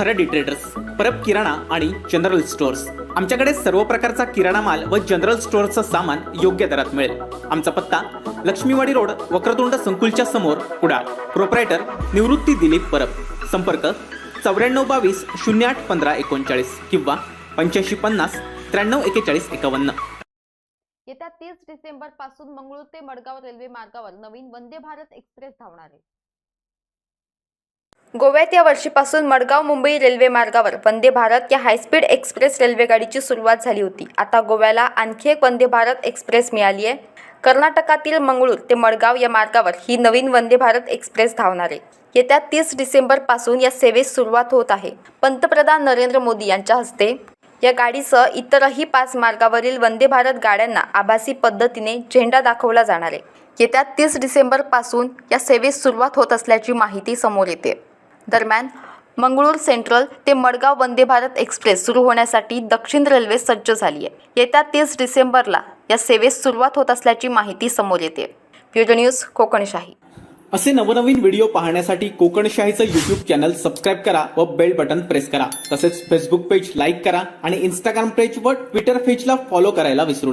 खरडी traders Parab किराणा आणि general stores आमच्याकडे सर्व प्रकारचा किराणा माल व जनरल स्टोअरचं सामान योग्य दरात मिळेल. आमचा पत्ता लक्ष्मीवाडी रोड वक्रतुंड संकुलच्या समोर कुडाळ. प्रोपरायटर निवृत्ती दिलीप परब. संपर्क चौऱ्याण्णव बावीस शून्य आठ पंधरा एकोणचाळीस किंवा पंच्याऐंशी पन्नास त्र्याण्णव एकेचाळीस एकावन्न. येत्या तीस डिसेंबरपासून मंगळूर ते मडगाव रेल्वे मार्गावर नवीन वंदे भारत एक्सप्रेस धावणार आहे. गोव्यात या वर्षीपासून मडगाव मुंबई रेल्वे मार्गावर वंदे भारत या हायस्पीड एक्सप्रेस रेल्वेगाडीची सुरुवात झाली होती. आता गोव्याला आणखी एक वंदे भारत एक्सप्रेस मिळाली आहे. कर्नाटकातील मंगळूर ते मडगाव या मार्गावर ही नवीन वंदे भारत एक्सप्रेस धावणार आहे. येत्या तीस डिसेंबरपासून या सेवेस सुरुवात होत आहे. पंतप्रधान नरेंद्र मोदी यांच्या हस्ते या गाडीसह इतरही पाच मार्गावरील वंदे भारत गाड्यांना आभासी पद्धतीने झेंडा दाखवला जाणार आहे. येत्या तीस डिसेंबरपासून या सेवेस सुरुवात होत असल्याची माहिती समोर येते. दरम्यान मंगळूर सेंट्रल ते मडगाव वंदे भारत एक्सप्रेस सुरू होण्यासाठी दक्षिण रेल्वे सज्ज झाली आहे. येत्या तीस डिसेंबरला या सेवेस सुरुवात होत असल्याची माहिती समोर येते. Bureau news Kokanshahi. असे नवनवीन व्हिडिओ पाहण्यासाठी कोकणशाहीचं यूट्यूब चॅनल सबस्क्राईब करा व बेल बटन प्रेस करा. तसेच फेसबुक पेज लाईक करा आणि इंस्टाग्राम पेज व ट्विटर पेजला फॉलो करायला विसरू